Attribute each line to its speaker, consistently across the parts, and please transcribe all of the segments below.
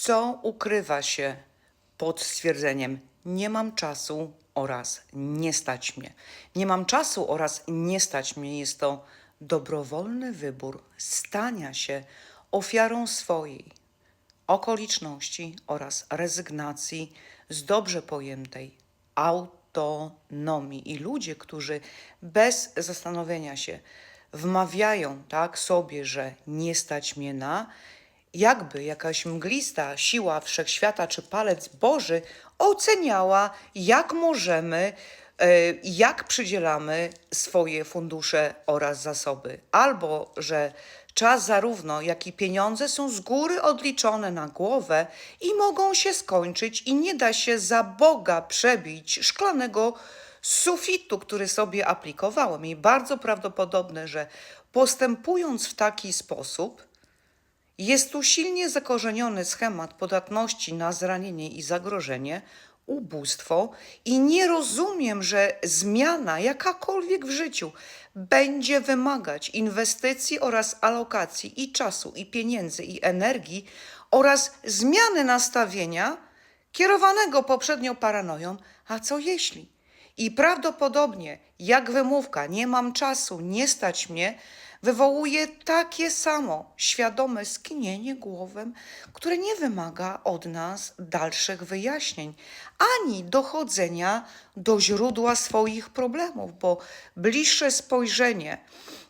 Speaker 1: Co ukrywa się pod stwierdzeniem nie mam czasu oraz nie stać mnie? Nie mam czasu oraz nie stać mnie jest to dobrowolny wybór stania się ofiarą swojej okoliczności oraz rezygnacji z dobrze pojętej autonomii. I ludzie, którzy bez zastanowienia się wmawiają tak sobie, że nie stać mnie na, jakby jakaś mglista siła wszechświata czy palec Boży oceniała, jak możemy, e, jak przydzielamy swoje fundusze oraz zasoby. Albo, że czas zarówno, jak i pieniądze są z góry odliczone na głowę i mogą się skończyć i nie da się za Boga przebić szklanego sufitu, który sobie aplikowałem. I bardzo prawdopodobne, że postępując w taki sposób, jest tu silnie zakorzeniony schemat podatności na zranienie i zagrożenie, ubóstwo i nie rozumiem, że zmiana jakakolwiek w życiu będzie wymagać inwestycji oraz alokacji i czasu, i pieniędzy, i energii oraz zmiany nastawienia kierowanego poprzednią paranoją, a co jeśli? I prawdopodobnie, jak wymówka, nie mam czasu, nie stać mnie, wywołuje takie samo świadome skinienie głowem, które nie wymaga od nas dalszych wyjaśnień, ani dochodzenia do źródła swoich problemów, bo bliższe spojrzenie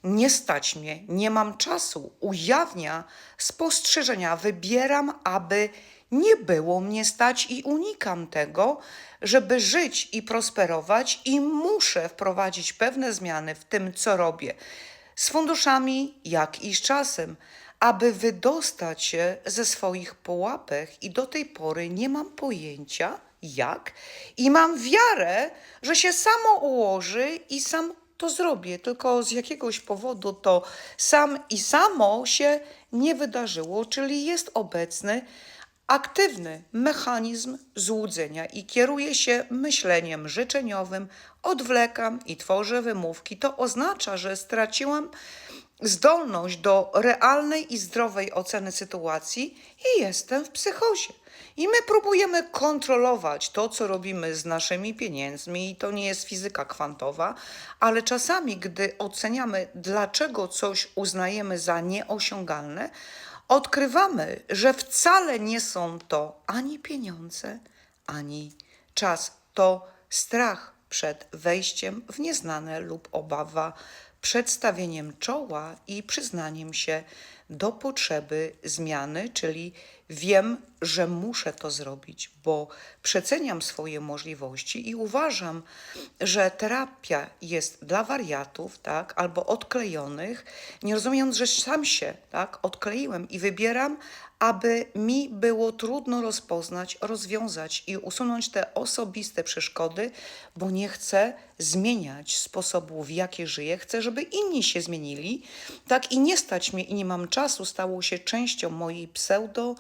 Speaker 1: nie stać mnie, nie mam czasu, ujawnia spostrzeżenia, wybieram, aby nie było mnie stać i unikam tego, żeby żyć i prosperować, i muszę wprowadzić pewne zmiany w tym, co robię, z funduszami, jak i z czasem, aby wydostać się ze swoich pułapek, i do tej pory nie mam pojęcia, jak, i mam wiarę, że się samo ułoży i sam to zrobię, tylko z jakiegoś powodu to sam i samo się nie wydarzyło, czyli jest obecny aktywny mechanizm złudzenia i kieruję się myśleniem życzeniowym, odwlekam i tworzę wymówki. To oznacza, że straciłam zdolność do realnej i zdrowej oceny sytuacji i jestem w psychozie. I my próbujemy kontrolować to, co robimy z naszymi pieniędzmi, i to nie jest fizyka kwantowa, ale czasami, gdy oceniamy, dlaczego coś uznajemy za nieosiągalne, odkrywamy, że wcale nie są to ani pieniądze, ani czas. To strach przed wejściem w nieznane lub obawa przed stawieniem czoła i przyznaniem się do potrzeby zmiany, czyli wiem, że muszę to zrobić, bo przeceniam swoje możliwości i uważam, że terapia jest dla wariatów, tak, albo odklejonych, nie rozumiejąc, że sam się, tak, odkleiłem i wybieram, aby mi było trudno rozpoznać, rozwiązać i usunąć te osobiste przeszkody, bo nie chcę zmieniać sposobu, w jaki żyję. Chcę, żeby inni się zmienili, tak i nie stać mnie i nie mam czasu, stało się częścią mojej pseudo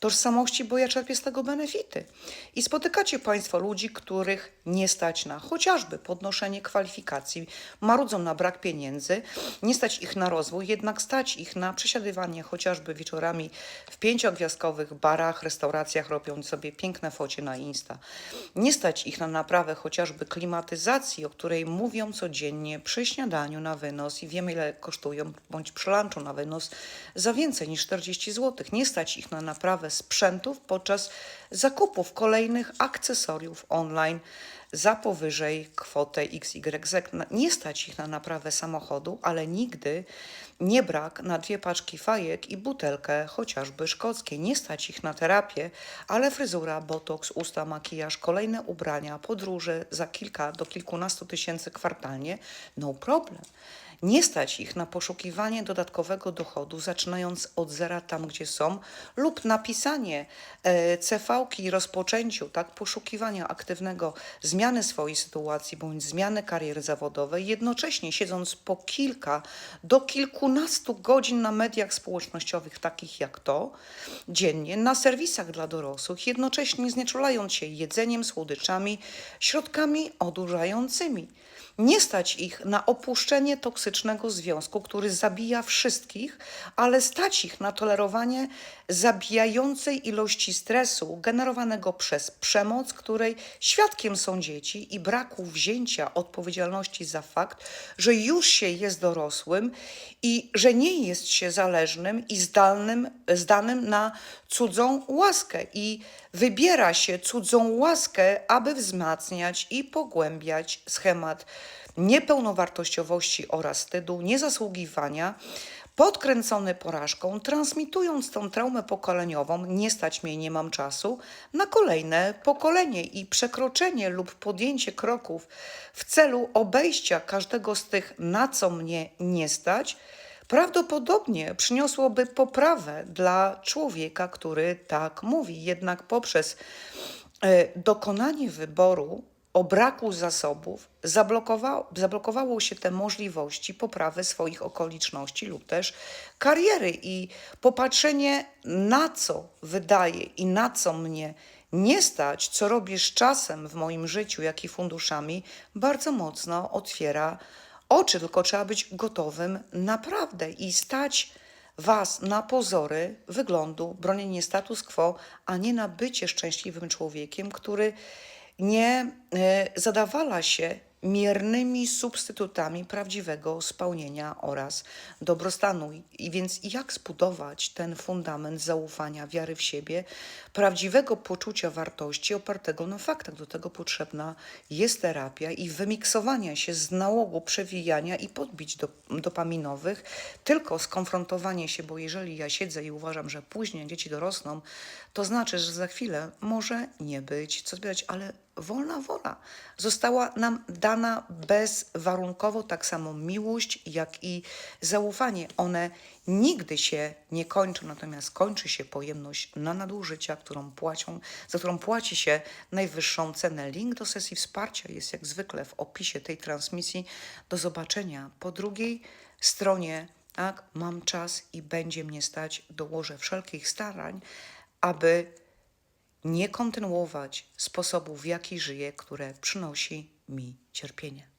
Speaker 1: tożsamości, bo ja czerpię z tego benefity. I spotykacie Państwo ludzi, których nie stać na chociażby podnoszenie kwalifikacji, marudzą na brak pieniędzy, nie stać ich na rozwój, jednak stać ich na przesiadywanie chociażby wieczorami w pięciogwiazdkowych barach, restauracjach, robiąc sobie piękne focie na Insta. Nie stać ich na naprawę chociażby klimatyzacji, o której mówią codziennie przy śniadaniu na wynos i wiemy ile kosztują, bądź przy lunchu na wynos za więcej niż 40 zł. Nie stać ich na naprawę sprzętów podczas zakupów kolejnych akcesoriów online za powyżej kwotę XYZ. Nie stać ich na naprawę samochodu, ale nigdy nie brak na dwie paczki fajek i butelkę chociażby szkockiej. Nie stać ich na terapię, ale fryzura, botoks, usta, makijaż, kolejne ubrania, podróże za kilka do kilkunastu tysięcy kwartalnie. No problem. Nie stać ich na poszukiwanie dodatkowego dochodu, zaczynając od zera tam, gdzie są, lub napisanie e, CV-ki rozpoczęciu tak, poszukiwania aktywnego zmiany swojej sytuacji bądź zmiany kariery zawodowej, jednocześnie siedząc po kilka do kilkunastu godzin na mediach społecznościowych, takich jak to, dziennie, na serwisach dla dorosłych, jednocześnie znieczulając się jedzeniem, słodyczami, środkami odurzającymi. Nie stać ich na opuszczenie toksycznego związku, który zabija wszystkich, ale stać ich na tolerowanie zabijającej ilości stresu generowanego przez przemoc, której świadkiem są dzieci i braku wzięcia odpowiedzialności za fakt, że już się jest dorosłym i że nie jest się zależnym i zdalnym, zdanym na cudzą łaskę i wybiera się cudzą łaskę, aby wzmacniać i pogłębiać schemat niepełnowartościowości oraz wstydu, niezasługiwania, podkręcony porażką, transmitując tą traumę pokoleniową, nie stać mnie, nie mam czasu, na kolejne pokolenie i przekroczenie lub podjęcie kroków w celu obejścia każdego z tych, na co mnie nie stać, prawdopodobnie przyniosłoby poprawę dla człowieka, który tak mówi. Jednak poprzez e, dokonanie wyboru o braku zasobów zablokowało, zablokowało się te możliwości poprawy swoich okoliczności lub też kariery. I popatrzenie na co wydaje i na co mnie nie stać, co robię z czasem w moim życiu, jak i funduszami, bardzo mocno otwiera oczy, tylko trzeba być gotowym naprawdę i stać Was na pozory wyglądu, bronienie status quo, a nie na bycie szczęśliwym człowiekiem, który nie e, zadawala się miernymi substytutami prawdziwego spełnienia oraz dobrostanu. I więc jak zbudować ten fundament zaufania, wiary w siebie, prawdziwego poczucia wartości opartego na faktach? Do tego potrzebna jest terapia i wymiksowania się z nałogu przewijania i podbić do, dopaminowych, tylko skonfrontowanie się, bo jeżeli ja siedzę i uważam, że później dzieci dorosną, to znaczy, że za chwilę może nie być co zbierać, ale wolna wola została nam dana bezwarunkowo, tak samo miłość, jak i zaufanie. One nigdy się nie kończą, natomiast kończy się pojemność na nadużycia, którą płacią, za którą płaci się najwyższą cenę. Link do sesji wsparcia jest jak zwykle w opisie tej transmisji. Do zobaczenia po drugiej stronie. Tak, mam czas i będzie mnie stać, dołożę wszelkich starań, aby nie kontynuować sposobu, w jaki żyję, które przynosi mi cierpienie.